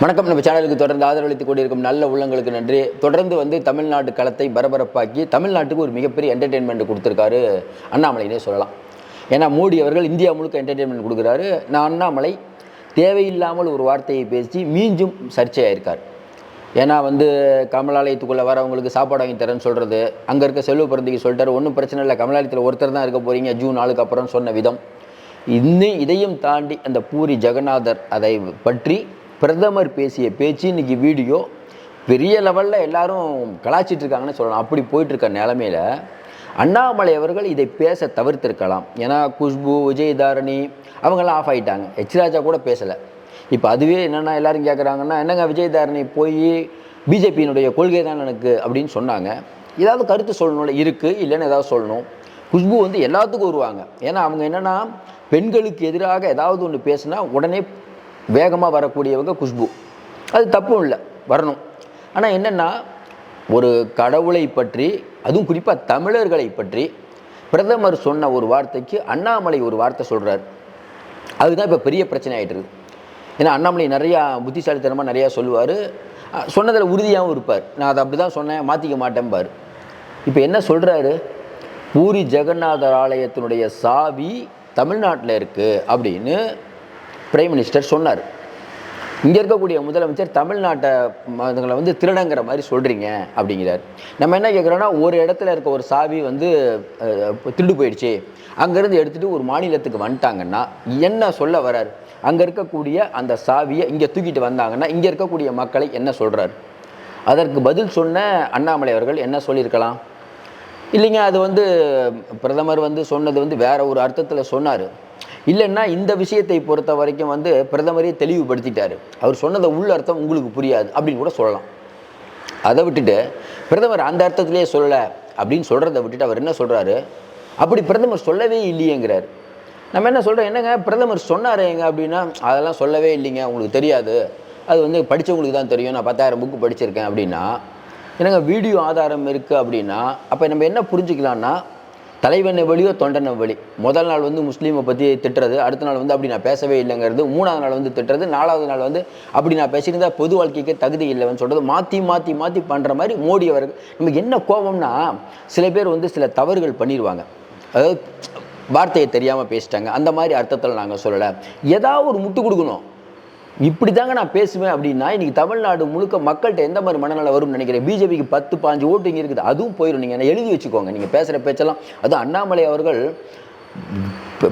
வணக்கம். நம்ம சேனலுக்கு தொடர்ந்து ஆதரவளித்துக் கொண்டிருக்கும் நல்ல உள்ளங்களுக்கு நன்றி. தொடர்ந்து வந்து தமிழ்நாட்டு களத்தை பரபரப்பாக்கி தமிழ்நாட்டுக்கு ஒரு மிகப்பெரிய என்டர்டெயின்மெண்ட் கொடுத்துருக்காரு அண்ணாமலைனே சொல்லலாம். ஏன்னா மோடி அவர்கள் இந்தியா முழுக்க என்டர்டெயின்மெண்ட் கொடுக்குறாரு. நான் அண்ணாமலை தேவையில்லாமல் ஒரு வார்த்தையை பேசி மீஞ்சும் சர்ச்சையாயிருக்கார். ஏன்னா வந்து கமலாலயத்துக்குள்ளே வரவங்களுக்கு சாப்பாடு வாங்கி தரேன்னு சொல்கிறது அங்கே இருக்க செல்வ பிறந்திக்கு சொல்லிட்டாரு ஒன்றும் பிரச்சனை இல்லை. கமலாலயத்தில் ஒருத்தர் தான் இருக்க போகிறீங்க ஜூன் நாளுக்கு அப்புறம் சொன்ன விதம். இன்னும் இதையும் தாண்டி அந்த பூரி ஜெகநாதர் அதை பற்றி பிரதமர் பேசிய பேச்சு இன்னைக்கு வீடியோ பெரிய லெவலில் எல்லாரும் கலாச்சிட்டு இருக்காங்கன்னு சொல்லலாம். அப்படி போயிட்டுருக்க நிலமையில் நிலமையில அண்ணாமலை அவர்கள் இதை பேச தவிர்த்திருக்கலாம். ஏன்னா குஷ்பு விஜயதாரணி அவங்கெல்லாம் ஆஃப் ஆகிட்டாங்க எச் ராஜா கூட பேசலை. இப்போ அதுவே என்னென்னா எல்லாரும் கேட்குறாங்கன்னா என்னங்க விஜயதாரணி போய் பிஜேபியினுடைய கொள்கை தான் எனக்கு? அப்படின்னு சொன்னாங்க. ஏதாவது கருத்து சொல்லணும்ல? இருக்குது இல்லைன்னு ஏதாவது சொல்லணும். குஷ்பு வந்து எல்லாத்துக்கும் வருவாங்க. ஏன்னா அவங்க என்னென்னா பெண்களுக்கு எதிராக ஏதாவது ஒன்று பேசுனா உடனே வேகமாக வரக்கூடியவங்க குஷ்பு. அது தப்பும் இல்லை வரணும். ஆனால் என்னென்னா ஒரு கடவுளை பற்றி அதுவும் குறிப்பாக தமிழர்களை பற்றி பிரதமர் சொன்ன ஒரு வார்த்தைக்கு அண்ணாமலை ஒரு வார்த்தை சொல்கிறார் அதுதான் இப்போ பெரிய பிரச்சனை ஆகிட்டு இருக்குது. ஏன்னா அண்ணாமலை நிறையா புத்திசாலித்தனமாக நிறையா சொல்லுவார். சொன்னதில் உறுதியாகவும் இருப்பார். நான் அதை அப்படி தான் சொன்னேன் மாற்றிக்க மாட்டேன்பார். இப்போ என்ன சொல்கிறாரு பூரி ஜெகநாதர் ஆலயத்தினுடைய சாவி தமிழ்நாட்டில் இருக்குது அப்படின்னு பிரைம் மினிஸ்டர் சொன்னார். இங்கே இருக்கக்கூடிய முதலமைச்சர் தமிழ்நாட்டை அதுங்களை வந்து திருடங்கிற மாதிரி சொல்கிறீங்க அப்படிங்கிறார். நம்ம என்ன கேட்குறோன்னா ஒரு இடத்துல இருக்க ஒரு சாவி வந்து திருடு போயிடுச்சு. அங்கேருந்து எடுத்துகிட்டு ஒரு மாநிலத்துக்கு வந்துட்டாங்கன்னா என்ன சொல்ல வரார் அங்கே இருக்கக்கூடிய அந்த சாவியை இங்கே தூக்கிட்டு வந்தாங்கன்னா இங்கே இருக்கக்கூடிய மக்களை என்ன சொல்கிறார் அதற்கு பதில் சொன்ன அண்ணாமலை அவர்கள் என்ன சொல்லியிருக்கலாம்? இல்லைங்க அது வந்து பிரதமர் வந்து சொன்னது வந்து வேற ஒரு அர்த்தத்தில் சொன்னார். இல்லைன்னா இந்த விஷயத்தை பொறுத்த வரைக்கும் வந்து பிரதமரே தெளிவுபடுத்திட்டாரு. அவர் சொன்னதை உள்ள அர்த்தம் உங்களுக்கு புரியாது அப்படின்னு கூட சொல்லலாம். அதை விட்டுட்டு பிரதமர் அந்த அர்த்தத்திலே சொல்லலை அப்படின்னு சொல்கிறத விட்டுட்டு அவர் என்ன சொல்கிறாரு அப்படி பிரதமர் சொல்லவே இல்லையேங்கிறார். நம்ம என்ன சொல்கிறோம் என்னங்க? பிரதமர் சொன்னாரேங்க அப்படின்னா அதெல்லாம் சொல்லவே இல்லைங்க உங்களுக்கு தெரியாது. அது வந்து படித்தவங்களுக்கு தான் தெரியும். நான் பத்தாயிரம் புக்கு படிச்சிருக்கேன் அப்படின்னா என்னங்க வீடியோ ஆதாரம் இருக்குது அப்படின்னா அப்போ நம்ம என்ன புரிஞ்சுக்கலான்னா தலைவன் வழியோ தொண்டன் வழி முதல் நாள் வந்து முஸ்லீமை பற்றி திட்டுறது அடுத்த நாள் வந்து அப்படி நான் பேசவே இல்லைங்கிறது மூணாவது நாள் வந்து திட்டுறது நாலாவது நாள் வந்து அப்படி நான் பேசியிருந்தா பொது வாழ்க்கைக்கு தகுதி இல்லைன்னு சொல்கிறது மாற்றி மாற்றி மாற்றி பண்ணுற மாதிரி மோடி அவர்கள் நமக்கு என்ன கோபம்னா சில பேர் வந்து சில தவறுகள் பண்ணிடுவாங்க அதாவது வார்த்தையை தெரியாமல் பேசிட்டாங்க. அந்த மாதிரி அர்த்தத்தில் நாங்கள் சொல்லலை. ஏதாவது ஒரு முட்டு கொடுக்கணும். இப்படி தாங்க நான் பேசுவேன் அப்படின்னா இன்றைக்கி தமிழ்நாடு முழுக்க மக்கள்கிட்ட எந்த மாதிரி மனநல வரும்னு நினைக்கிறேன்? பிஜேபிக்கு பத்து பாஞ்சு ஓட்டு இங்கே இருக்குது. அதுவும் போயிடும் நீங்கள் எழுதி வச்சுக்கோங்க. நீங்கள் பேசுகிற பேச்செல்லாம் அதுவும் அண்ணாமலை அவர்கள்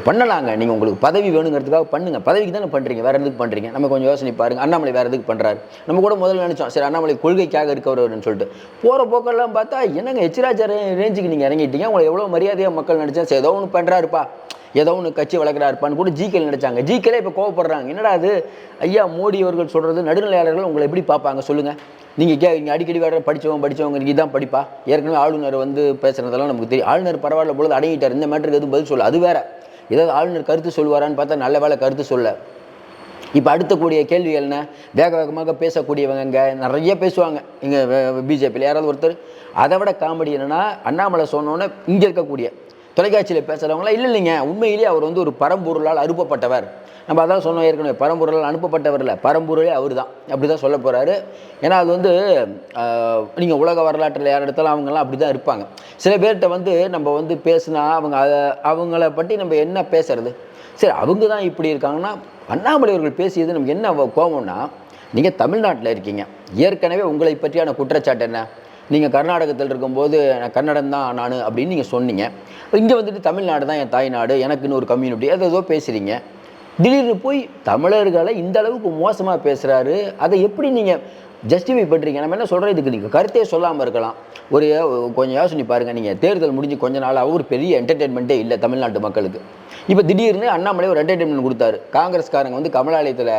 பண்ணலாங்க. நீங்கள் உங்களுக்கு பதவி வேணுங்கிறதுக்காக பண்ணுங்க. பதவிக்கு தானே பண்ணுறீங்க வேறு எதுக்கு பண்ணுறீங்க நம்ம கொஞ்சம் யோசனை பாருங்க. அண்ணாமலை வேறு எதுக்கு பண்ணுறாரு நம்ம கூட முதல்ல நினச்சோம். சரி அண்ணாமலை கொள்கைக்காக இருக்கவர்னு சொல்லிட்டு. போகிற போக்கெல்லாம் பார்த்தா என்னங்க எச்ராஜா ரேஞ்சுக்கு நீங்கள் இறங்கிட்டீங்க. உங்களை எவ்வளோ மரியாதையாக மக்கள் நினச்சா சரி ஏதோ ஒன்று பண்ணுறாருப்பா ஏதோ ஒன்று கட்சி வளர்க்குறாருப்பான்னு கூட ஜிகேல நினைச்சாங்க ஜிகேலே இப்போ கோவப்படுறாங்க. என்னடா அது? ஐயா மோடி அவர்கள் சொல்கிறது நடுநிலையாளர்கள் உங்களை எப்படி பார்ப்பாங்க? சொல்லுங்கள் நீங்கள் கே இங்கே அடிக்கடி வேற படித்தவங்க படித்தவங்க நீங்கள் தான் படிப்பா? ஏற்கனவே ஆளுநர் வந்து பேசுகிறதெல்லாம் நமக்கு தெரியும். ஆளுநர் பரவாயில்ல பொழுது அடங்கிட்டார். இந்த மேட்டருக்கு எதுவும் பதில் சொல்ல அது வேற. ஏதாவது ஆளுநர் கருத்து சொல்லுவாரான்னு பார்த்தா நல்ல வேலை கருத்து சொல்ல. இப்போ அடுத்தக்கூடிய கேள்விகள் என்ன? வேக வேகமாக பேசக்கூடியவங்க இங்கே நிறைய பேசுவாங்க. இங்கே பிஜேபியில். யாராவது ஒருத்தர். அதை விட காமெடி என்னென்னா அண்ணாமலை சொன்னோன்னே இங்கே இருக்கக்கூடிய தொலைக்காட்சியில் பேசுகிறவங்களாம் இல்லை இல்லைங்க. உண்மையிலேயே அவர் வந்து ஒரு பரம்பொருளால் அனுப்பப்பட்டவர். நம்ம அதான் சொன்னோம் ஏற்கனவே பரம்பொருளால் அனுப்பப்பட்டவர் இல்லை. பரம்பொருளே அவர் தான். அப்படி தான் சொல்ல போகிறாரு ஏன்னா அது வந்து நீங்கள் உலக வரலாற்றில் யார் எடுத்தாலும் அவங்கெல்லாம் அப்படி தான் இருப்பாங்க. சில பேர்கிட்ட வந்து நம்ம வந்து பேசுனா அவங்க அதை அவங்கள பற்றி நம்ம என்ன பேசுறது? சரி அவங்க தான் இப்படி இருக்காங்கன்னா அண்ணாமலை அவர்கள் பேசியது நமக்கு என்ன கோபம்னா கோவம்னா நீங்கள் தமிழ்நாட்டில் இருக்கீங்க. ஏற்கனவே உங்களை பற்றியான குற்றச்சாட்டு என்ன? நீங்கள் கர்நாடகத்தில் இருக்கும்போது நான் கன்னடம் தான் நான் அப்படின்னு நீங்கள் சொன்னீங்க. இங்கே வந்துட்டு தமிழ்நாடு தான் என் தாய்நாடு எனக்குன்னு ஒரு கம்யூனிட்டி அது ஏதோ பேசுகிறீங்க திடீர்னு போய் தமிழர்களை இந்த அளவுக்கு மோசமாக பேசுகிறாரு அதை எப்படி நீங்கள் ஜஸ்டிஃபை பண்ணுறீங்க நம்ம என்ன சொல்கிறோம் இதுக்கு நீங்கள் கருத்தே சொல்லாமல் இருக்கலாம். ஒரு கொஞ்சம் யோசனை பாருங்கள் நீங்கள் தேர்தல் முடிஞ்சு கொஞ்ச நாளாக ஒரு பெரிய என்டர்டெயின்மெண்ட்டே இல்லை தமிழ்நாட்டு மக்களுக்கு. இப்போ திடீர்னு அண்ணாமலை ஒரு என்டர்டெயின்மெண்ட் கொடுத்தாரு. காங்கிரஸ்காரங்க வந்து கமலாலயத்தில்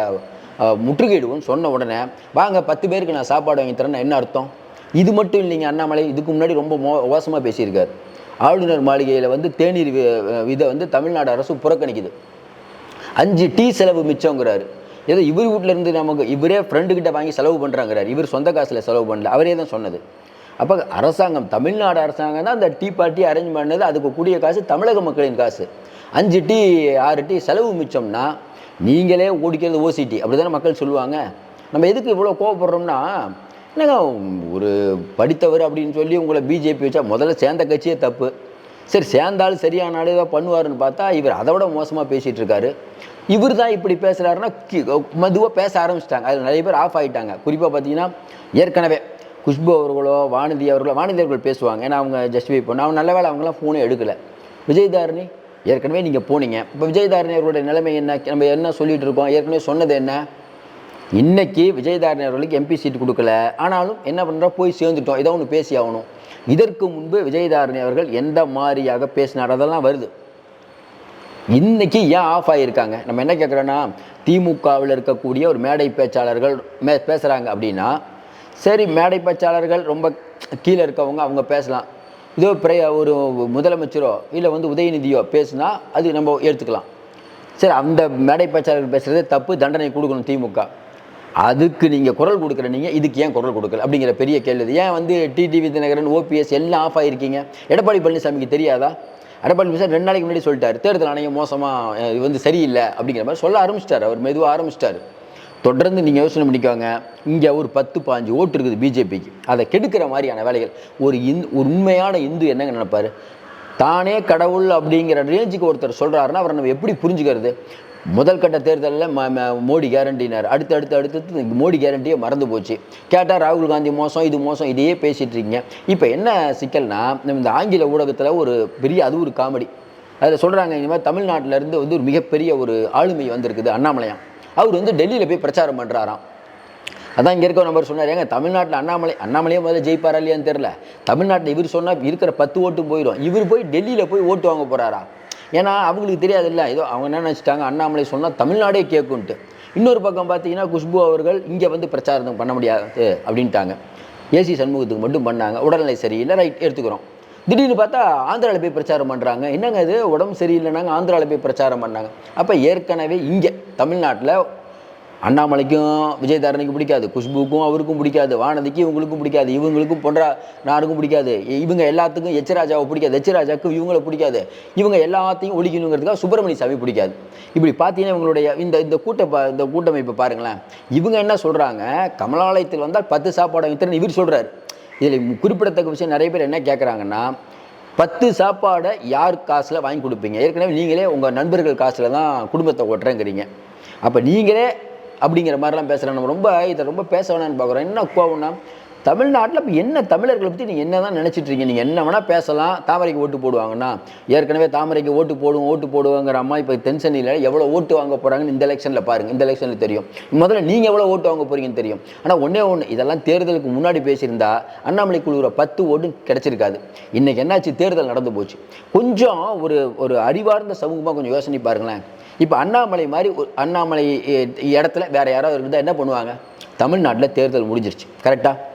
முற்றுகையிடுவோம்னு சொன்ன உடனே வாங்க பத்து பேருக்கு நான் சாப்பாடு வாங்கி தரேன்னா என்ன அர்த்தம்? இது மட்டும் இல்லைங்க அண்ணாமலை. இதுக்கு முன்னாடி ரொம்ப மோ மோசமாக பேசியிருக்கார். ஆளுநர் மாளிகையில் வந்து தேநீர் வி- இதை வந்து தமிழ்நாடு அரசு புறக்கணிக்குது. அஞ்சு டீ செலவு மிச்சங்கிறாரு ஏதோ இவர் வீட்ல இருந்து நமக்கு இவரே ஃப்ரெண்டுக்கிட்ட வாங்கி செலவு பண்ணுறாங்கிறார் இவர் சொந்த காசில் செலவு பண்ணல. அவரே தான் சொன்னது. அப்போ அரசாங்கம் தமிழ்நாடு அரசாங்கம் தான் அந்த டீ பார்ட்டி அரேஞ்ச் பண்ணது. அதுக்கு கூடிய காசு தமிழக மக்களின் காசு. அஞ்சு டீ ஆறு டீ செலவு மிச்சம்னா நீங்களே ஓடிக்கிறது ஓசிடி அப்படி தானே மக்கள் சொல்லுவாங்க. நம்ம எதுக்கு இவ்வளோ கோவப்படுறோம்னா என்னங்க ஒரு படித்தவர் அப்படின்னு சொல்லி உங்களை பிஜேபி வச்சா முதல்ல சேர்ந்த கட்சியே தப்பு. சரி சேர்ந்தாலும் சரியான ஏதோ பண்ணுவாருன்னு பார்த்தா இவர் அதை விட மோசமாக பேசிகிட்டு இருக்காரு. இவர் தான் இப்படி பேசுகிறாருன்னா மதுவாக பேச ஆரம்பிச்சிட்டாங்க. அதில் நிறைய பேர் ஆஃப் ஆகிட்டாங்க குறிப்பாக பார்த்தீங்கன்னா ஏற்கனவே குஷ்பு அவர்களோ வானதி அவர்களோ வானதி அவர்கள் பேசுவாங்க. ஏன்னா அவங்க ஜஸ்டிஃபை பண்ண அவங்க நல்ல வேலை அவங்களாம் ஃபோனே எடுக்கலை. விஜயதாரணி ஏற்கனவே நீங்கள் போனீங்க. இப்போ விஜயதாரணி அவர்களுடைய நிலைமை என்ன? நம்ம என்ன சொல்லிகிட்டு இருக்கோம்? ஏற்கனவே சொன்னது என்ன? இன்னைக்கு விஜயதாரணி அவர்களுக்கு எம்பி சீட் கொடுக்கல. ஆனாலும் என்ன பண்ணுறோம் போய் சேர்ந்துட்டோம். ஏதோ ஒன்று பேசி ஆகணும். இதற்கு முன்பு விஜயதாரணி அவர்கள் எந்த மாதிரியாக பேசினார்? அதெல்லாம் வருது. இன்னைக்கு ஏன் ஆஃப் ஆகியிருக்காங்க நம்ம என்ன கேட்குறோன்னா திமுகவில் இருக்கக்கூடிய ஒரு மேடை பேச்சாளர்கள் மே பேசுகிறாங்க அப்படின்னா சரி மேடை பேச்சாளர்கள் ரொம்ப கீழே இருக்கவங்க அவங்க பேசலாம். இதோ பிரைய ஒரு முதலமைச்சரோ இல்லை வந்து உதயநிதியோ பேசுனா அது நம்ம எடுத்துக்கலாம். சரி அந்த மேடை பேச்சாளர்கள் பேசுகிறதே தப்பு தண்டனை கொடுக்கணும் திமுக. அதுக்கு நீங்கள் குரல் கொடுக்குற நீங்கள் இதுக்கு ஏன் குரல் கொடுக்கல? அப்படிங்கிற பெரிய கேள்வி. ஏன் வந்து டிடிவி தினகரன் ஓபிஎஸ் எல்லாம் ஆஃப் ஆகிருக்கீங்க எடப்பாடி பழனிசாமிக்கு தெரியாதா? எடப்பாடி பழனிசாமி ரெண்டு நாளைக்கு முன்னாடி சொல்லிட்டார். தேர்தல் ஆணையம் மோசமாக இது வந்து சரியில்லை அப்படிங்கிற மாதிரி சொல்ல ஆரம்பிச்சிட்டார். அவர் மெதுவாக ஆரம்பிச்சிட்டார். தொடர்ந்து நீங்கள் யோசனை பண்ணிக்கோங்க. இங்கே ஒரு பத்து பாஞ்சு ஓட்டு இருக்குது பிஜேபிக்கு அதை கெடுக்கிற மாதிரியான வேலைகள். ஒரு இந்து ஒரு உண்மையான இந்து என்னங்க நினைப்பார்? தானே கடவுள் அப்படிங்கிற ரேஞ்சுக்கு ஒருத்தர் சொல்கிறாருன்னா அவரை நம்ம எப்படி புரிஞ்சுக்கிறது? முதல் கட்ட தேர்தலில் ம ம- மோடி கேரண்டினார். அடுத்து அடுத்து அடுத்து மோடி கேரண்டியே மறந்து போச்சு. கேட்டால் ராகுல் காந்தி மோசம் இது மோசம் இதையே பேசிகிட்டு இருக்கீங்க. இப்போ என்ன சிக்கல்னா இந்த ஆங்கில ஊடகத்தில் ஒரு பெரிய அது ஒரு காமெடி. அதில் சொல்கிறாங்க இந்த மாதிரி தமிழ்நாட்டிலேருந்து வந்து ஒரு மிகப்பெரிய ஒரு ஆளுமை வந்திருக்குது அண்ணாமலையான் அவர் வந்து டெல்லியில் போய் பிரச்சாரம் பண்ணுறாராம் அதான் இங்கே இருக்க நம்பர் சொன்னார் ஏங்க தமிழ்நாட்டில் அண்ணாமலை அண்ணாமலையே முதல்ல ஜெயிப்பாரா இல்லையான்னு தெரில தமிழ்நாட்டில் இவர் சொன்னால் இருக்கிற பத்து ஓட்டும் போயிடும் இவர் போய் டெல்லியில் போய் ஓட்டு வாங்க போகிறாரா ஏன்னா அவங்களுக்கு தெரியாது இல்லை ஏதோ அவங்க என்ன நினச்சிட்டாங்க? அண்ணாமலை சொன்னால் தமிழ்நாடே கேட்குன்ட்டு இன்னொரு பக்கம் பார்த்தீங்கன்னா குஷ்பு அவர்கள் இங்கே வந்து பிரச்சாரம் பண்ண முடியாது அப்படின்ட்டாங்க. ஏசி சண்முகத்துக்கு மட்டும் பண்ணாங்க. உடல்நிலை சரியில்லை. ரைட் எடுத்துக்கிறோம். திடீர்னு பார்த்தா ஆந்திராவில் போய் பிரச்சாரம் பண்ணுறாங்க என்னங்க இது? உடம்பு சரியில்லைனாங்க ஆந்திராவில் போய் பிரச்சாரம் பண்ணாங்க. அப்போ ஏற்கனவே இங்கே தமிழ்நாட்டில் அண்ணாமலைக்கும் விஜயதாரணிக்கும் பிடிக்காது. குஷ்புக்கும் அவருக்கும் பிடிக்காது. வானதிக்கு இவங்களுக்கும் பிடிக்காது. இவங்களுக்கும் பொன்றா நாருக்கும் பிடிக்காது. இவங்க எல்லாத்துக்கும் எச்சராஜாவை பிடிக்காது. எச்சராஜாவுக்கு இவங்கள பிடிக்காது. இவங்க எல்லாத்தையும் ஒழிக்கணுங்கிறதுக்காக சுப்பிரமணிய சாமி பிடிக்காது. இப்படி பார்த்தீங்கன்னா இவங்களுடைய இந்த இந்த கூட்ட பா- இந்த கூட்டமைப்பை பாருங்களேன். இவங்க என்ன சொல்கிறாங்க கமலாலயத்தில் வந்தால் பத்து சாப்பாடு வித்திரன் இவர் சொல்கிறார் இதில் குறிப்பிடத்தக்க விஷயம் நிறைய பேர் என்ன கேட்குறாங்கன்னா பத்து சாப்பாடை யார் காசில் வாங்கி கொடுப்பீங்க? ஏற்கனவே நீங்களே உங்கள் நண்பர்கள் காசில் தான் குடும்பத்தை ஓட்டுறேங்கிறீங்க. அப்போ நீங்களே அப்படிங்கிற மாதிரிலாம் பேசுகிறேன் நம்ம ரொம்ப இதை ரொம்ப பேச வேணாம்னு பார்க்குறோம். என்ன கோவம்னா தமிழ்நாட்டில் இப்போ என்ன தமிழர்களை பற்றி நீங்கள் என்ன தான் நினச்சிட்டு இருக்கீங்க? நீங்கள் என்ன வேணால் பேசலாம். தாமரைக்கு ஓட்டு போடுவாங்கன்னா ஏற்கனவே தாமரைக்கு ஓட்டு போடுவோம் ஓட்டு போடுவோங்கிற அம்மா இப்போ தென்சென்னையில் எவ்வளோ ஓட்டு வாங்க போகிறாங்கன்னு இந்த எலெக்ஷனில் பாருங்கள் இந்த எலெக்ஷனில் தெரியும். முதல்ல நீங்கள் எவ்வளோ ஓட்டு வாங்க போகிறீங்கன்னு தெரியும். ஆனால் ஒன்றே ஒன்று இதெல்லாம் தேர்தலுக்கு முன்னாடி பேசியிருந்தா அண்ணாமலை குழுவில் பத்து ஓட்டு கிடச்சிருக்காது. இன்றைக்கி என்னாச்சு? தேர்தல் நடந்து போச்சு. கொஞ்சம் ஒரு ஒரு அறிவார்ந்த சமூகமாக கொஞ்சம் யோசனை பாருங்களேன். இப்போ அண்ணாமலை மாதிரி ஒரு அண்ணாமலை இடத்துல வேறு யாராவது இருந்தால் என்ன பண்ணுவாங்க? தமிழ்நாட்டில் தேர்தல் முடிஞ்சிருச்சு. கரெக்டாக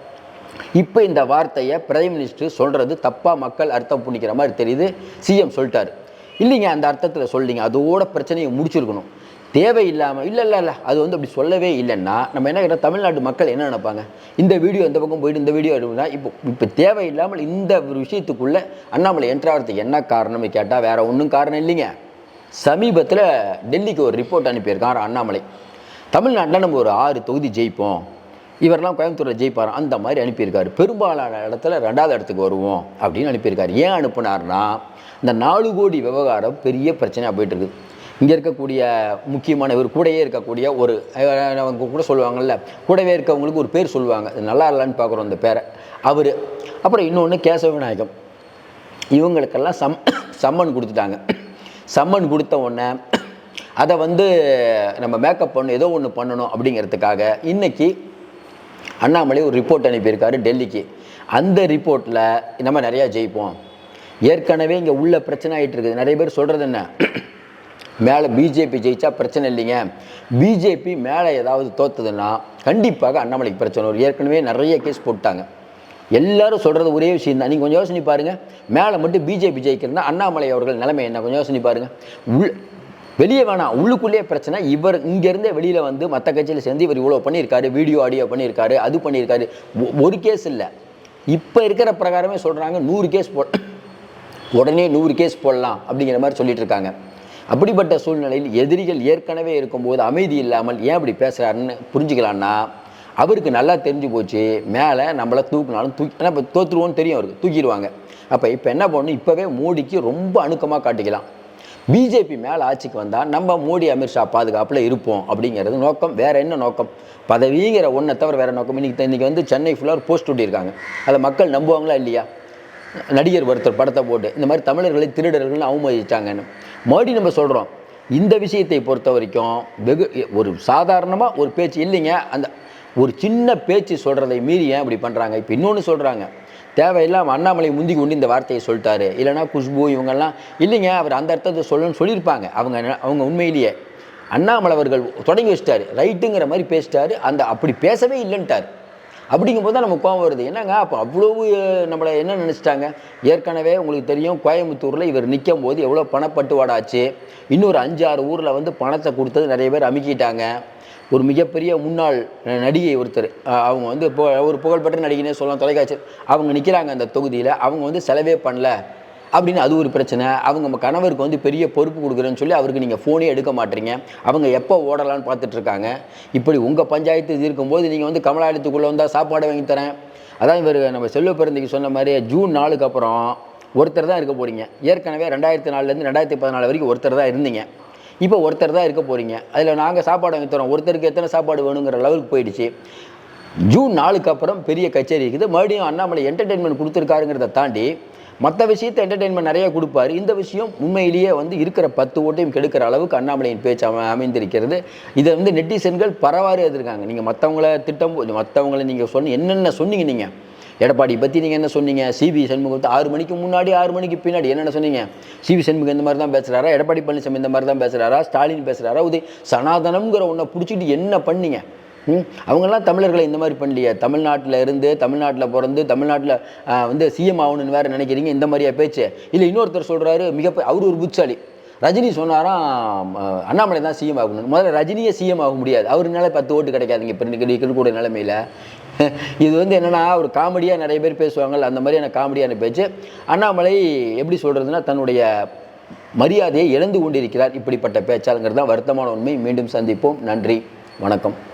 இப்போ இந்த வார்த்தையை பிரைம் மினிஸ்டர் சொல்கிறது தப்பாக மக்கள் அர்த்தம் புண்ணிக்கிற மாதிரி தெரியுது. சிஎம் சொல்லிட்டாரு. இல்லைங்க அந்த அர்த்தத்தில் சொல்லிங்க அதோட பிரச்சனையை முடிச்சிருக்கணும். தேவையில்லாமல் இல்லை இல்லை இல்லை அது வந்து அப்படி சொல்லவே இல்லைன்னா நம்ம என்ன கேட்டால் தமிழ்நாட்டு மக்கள் என்ன நினைப்பாங்க? இந்த வீடியோ இந்த பக்கம் போயிட்டு இந்த வீடியோ எடுக்கணும்னா இப்போ இப்போ தேவையில்லாமல் இந்த ஒரு விஷயத்துக்குள்ளே அண்ணாமலை என்ட்ராகிறதுக்கு என்ன காரணம்னு கேட்டால் வேறு ஒன்றும் காரணம் இல்லைங்க. சமீபத்தில் டெல்லிக்கு ஒரு ரிப்போர்ட் அனுப்பியிருக்கார் அண்ணாமலை. தமிழ்நாட்டில் நம்ம ஒரு ஆறு தொகுதி ஜெயிப்போம். இவரெல்லாம் கோயம்புத்தூரில் ஜெயிப்பார். அந்த மாதிரி அனுப்பியிருக்காரு. பெரும்பாலான இடத்துல ரெண்டாவது இடத்துக்கு வருவோம் அப்படின்னு அனுப்பியிருக்காரு. ஏன் அனுப்புனார்னா இந்த நாலு கோடி விவகாரம் பெரிய பிரச்சனையாக போயிட்டுருக்கு. இங்கே இருக்கக்கூடிய முக்கியமான இவர் கூடயே இருக்கக்கூடிய ஒரு அவங்க கூட சொல்லுவாங்கள்ல கூடவே இருக்கவங்களுக்கு ஒரு பேர் சொல்லுவாங்க. நல்லா இல்லைன்னு பார்க்குறோம் அந்த பேரை. அவர். அப்புறம் இன்னொன்று கேசவ விநாயகம். இவங்களுக்கெல்லாம் சம் சம்மன் கொடுத்துட்டாங்க. சம்மன் கொடுத்த உடனே அதை வந்து நம்ம மேக்கப் பண்ணணும் ஏதோ ஒன்று பண்ணணும் அப்படிங்கிறதுக்காக இன்றைக்கி அண்ணாமலை ஒரு ரிப்போர்ட் அனுப்பியிருக்காரு டெல்லிக்கு. அந்த ரிப்போர்ட்டில் நம்ம நிறையா ஜெயிப்போம். ஏற்கனவே இங்கே உள்ள பிரச்சனை ஆகிட்டு இருக்குது. நிறைய பேர் சொல்கிறது என்ன? மேலே பிஜேபி ஜெயிச்சா பிரச்சனை இல்லைங்க. பிஜேபி மேலே ஏதாவது தோத்ததுன்னா கண்டிப்பாக அண்ணாமலைக்கு பிரச்சனை வரும். ஏற்கனவே நிறைய கேஸ் போட்டாங்க. எல்லாரும் சொல்கிறது ஒரே விஷயம் தான் நீங்கள் கொஞ்சம் யோசனை பாருங்கள் மேலே மட்டும் பிஜேபி ஜெயிக்கிறதுனா அண்ணாமலை அவர்கள் நிலைமை என்ன? கொஞ்சம் யோசனை பாருங்கள் உள் வெளியே வேணாம். உள்ளுக்குள்ளேயே பிரச்சனை. இவர் இங்கேருந்தே வெளியில் வந்து மற்ற கட்சியில் சேர்ந்து இவர் இவ்வளோ பண்ணியிருக்காரு. வீடியோ ஆடியோ பண்ணியிருக்காரு. அது பண்ணியிருக்காரு. ஒரு கேஸ் இல்லை. இப்போ இருக்கிற பிரகாரமே சொல்கிறாங்க நூறு கேஸ் போ உடனே நூறு கேஸ் போடலாம் அப்படிங்கிற மாதிரி சொல்லிட்டு இருக்காங்க. அப்படிப்பட்ட சூழ்நிலையில் எதிரிகள் ஏற்கனவே இருக்கும்போது அமைதி இல்லாமல் ஏன் அப்படி பேசுகிறாருன்னு புரிஞ்சுக்கலான்னா அவருக்கு நல்லா தெரிஞ்சு போச்சு மேலே நம்மளை தூக்குனாலும் தூக்கி ஏன்னா இப்போ தோற்றுருவோன்னு தெரியும் அவருக்கு தூக்கிடுவாங்க. அப்போ இப்போ என்ன பண்ணணும்? இப்போவே மோடிக்கு ரொம்ப அணுக்கமாக காட்டிக்கலாம். பிஜேபி மேலே ஆட்சிக்கு வந்தால் நம்ம மோடி அமித்ஷா பாதுகாப்பில் இருப்போம் அப்படிங்கிறது நோக்கம். வேறு என்ன நோக்கம்? பதவிங்கிற ஒன்றை தவிர வேறு நோக்கம். இன்றைக்கி இன்றைக்கி வந்து சென்னை ஃபுல்லாக ஒரு போஸ்ட் ஒட்டியிருக்காங்க. அதை மக்கள் நம்புவாங்களா இல்லையா? நடிகர் ஒருத்தர் படத்தை போட்டு. இந்த மாதிரி தமிழர்களை திருடர்கள்னு அவமதிச்சாங்கன்னு மறுபடியும் நம்ம சொல்கிறோம் இந்த விஷயத்தை பொறுத்த வரைக்கும் வெகு ஒரு சாதாரணமாக ஒரு பேச்சு இல்லைங்க. அந்த ஒரு சின்ன பேச்சு சொல்கிறதை மீறி ஏன் இப்படி பண்ணுறாங்க இப்போ இன்னொன்று சொல்கிறாங்க தேவையில்லாமல் அண்ணாமலை முந்தி கொண்டு இந்த வார்த்தையை சொல்லிட்டாரு. இல்லைனா குஷ்பு இவங்கெல்லாம் இல்லைங்க அவர் அந்த அர்த்தத்தை சொல்லணும்னு சொல்லியிருப்பாங்க. அவங்க அவங்க உண்மையிலேயே அண்ணாமலை அவர்கள் தொடங்கி வச்சிட்டாரு. ரைட்டுங்கிற மாதிரி பேசிட்டாரு. அந்த அப்படி பேசவே இல்லைன்ட்டார். அப்படிங்கும் போது தான் நம்ம கோவம் வருது. என்னங்க? அப்போ அவ்வளவு நம்மளை என்ன நினச்சிட்டாங்க? ஏற்கனவே உங்களுக்கு தெரியும் கோயம்புத்தூரில் இவர் நிற்கும் போது எவ்வளோ பணப்பட்டுவாடா ஆச்சு இன்னொரு அஞ்சு ஆறு ஊரில் வந்து பணத்தை கொடுத்தது நிறைய பேர் அமுக்கிட்டாங்க. ஒரு மிகப்பெரிய முன்னாள் நடிகை ஒருத்தர் அவங்க வந்து இப்போ ஒரு புகழ்பெற்ற நடிகைனே சொல்லலாம் தொலைக்காட்சி அவங்க நிற்கிறாங்க அந்த தொகுதியில். அவங்க வந்து செலவே பண்ணல. அப்படின்னு அது ஒரு பிரச்சனை. அவங்க நம்ம கணவருக்கு வந்து பெரிய பொறுப்பு கொடுக்குறேன்னு சொல்லி அவருக்கு நீங்கள் ஃபோனே எடுக்க மாட்டீங்க. அவங்க எப்போ ஓடலான்னு பார்த்துட்ருக்காங்க. இப்படி உங்கள் பஞ்சாயத்து இது இருக்கும்போது நீங்கள் வந்து கமலாலயத்துக்குள்ளே வந்தால் சாப்பாடு வாங்கி தரேன். அதான் இவர் நம்ம செல்வ பிறந்தைக்கு சொன்ன மாதிரி ஜூன் நாலுக்கு அப்புறம் ஒருத்தர் தான் இருக்க போகிறீங்க ஏற்கனவே ரெண்டாயிரத்தி நாலுலேருந்து ரெண்டாயிரத்தி பதினாலு வரைக்கும் ஒருத்தர் தான் இருந்தீங்க. இப்போ ஒருத்தர் தான் இருக்க போகிறீங்க அதில் நாங்கள் சாப்பாடு வாங்கி தரோம். ஒருத்தருக்கு எத்தனை சாப்பாடு வேணுங்கிற லெவலுக்கு போயிடுச்சு. ஜூன் நாலுக்கு அப்புறம் பெரிய கச்சேரி இருக்குது. மறுபடியும் அண்ணாமலை என்டர்டெயின்மெண்ட் கொடுத்துருக்காருங்கிறத தாண்டி மற்ற விஷயத்தை என்டர்டெயின்மெண்ட் நிறைய கொடுப்பாரு. இந்த விஷயம் உண்மையிலேயே வந்து இருக்கிற பத்து ஓட்டையும் கெடுக்கிற அளவுக்கு அண்ணாமலையின் பேச்சு அமை அமைந்திருக்கிறது. இதை வந்து நெட்டிசன்கள் பரவாறு எதிர்க்காங்க. நீங்கள் மற்றவங்கள திட்டம் மற்றவங்கள நீங்கள் சொன்ன என்னென்ன சொன்னீங்க நீங்கள் எடப்பாடி பற்றி நீங்கள் என்ன சொன்னீங்க? சிபி சண்முகத்தை ஆறு மணிக்கு முன்னாடி ஆறு மணிக்கு பின்னாடி என்னென்ன சொன்னீங்க? சிபி சண்முகம் இந்த மாதிரி தான் பேசுகிறாரா எடப்பாடி பழனிசாமி இந்த மாதிரி தான் பேசுகிறாரா ஸ்டாலின் பேசுகிறாரா உதய் சனாதனம்ங்கிற ஒன்றை பிடிச்சிட்டு என்ன பண்ணீங்க? அவங்கெல்லாம் தமிழர்களை இந்த மாதிரி பண்ணலையே. தமிழ்நாட்டில் இருந்து தமிழ்நாட்டில் பிறந்து தமிழ்நாட்டில் வந்து சிஎம் ஆகணும்னு வேறு நினைக்கிறீங்க? இந்த மாதிரியா பேச்சு? இல்லை இன்னொருத்தர் சொல்கிறாரு மிக அவர் ஒரு புத்தாளி. ரஜினி சொன்னாராம் அண்ணாமலை தான் சிஎம் ஆகணும் முதல்ல ரஜினியே சிஎம் ஆக முடியாது. அவருனால பத்து ஓட்டு கிடைக்காதுங்க இப்போ இன்னைக்கு கூட நிலைமையில். இது வந்து என்னென்னா ஒரு காமெடியாக நிறைய பேர் பேசுவாங்கள்ல அந்த மாதிரியான காமெடியான பேச்சு. அண்ணாமலை எப்படி சொல்கிறதுனா தன்னுடைய மரியாதையை இழந்து கொண்டிருக்கிறார் இப்படிப்பட்ட பேச்சாளுங்கிறது தான். வருத்தமான உண்மை. மீண்டும் சந்திப்போம். நன்றி. வணக்கம்.